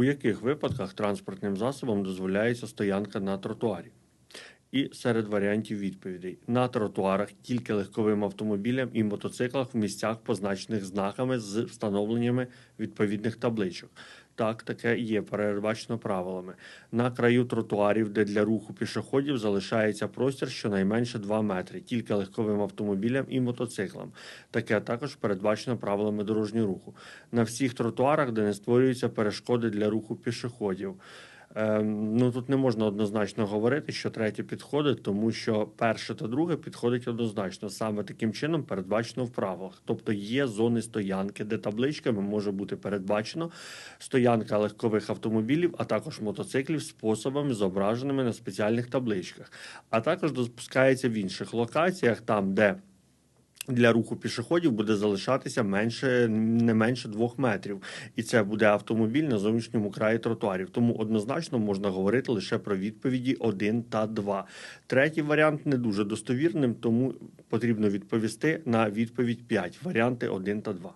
У яких випадках транспортним засобам дозволяється стоянка на тротуарі? І серед варіантів відповідей на тротуарах тільки легковим автомобілям і мотоциклах в місцях, позначених знаками з встановленнями відповідних табличок. Так, таке є передбачено правилами. На краю тротуарів, де для руху пішоходів залишається простір щонайменше 2 метри, тільки легковим автомобілям і мотоциклам. Таке також передбачено правилами дорожнього руху. На всіх тротуарах, де не створюються перешкоди для руху пішоходів. Ем, ну тут не можна однозначно говорити, що третє підходить, тому що перше та друге підходить однозначно. Саме таким чином передбачено в правилах. Тобто є зони стоянки, де табличками може бути передбачено стоянка легкових автомобілів, а також мотоциклів способами, зображеними на спеціальних табличках. А також допускається в інших локаціях, там де для руху пішоходів буде залишатися менше не менше двох метрів, і це буде автомобіль на зовнішньому краї тротуарів. Тому однозначно можна говорити лише про відповіді 1 та 2. Третій варіант не дуже достовірним, тому потрібно відповісти на відповідь 5. Варіанти 1 та 2.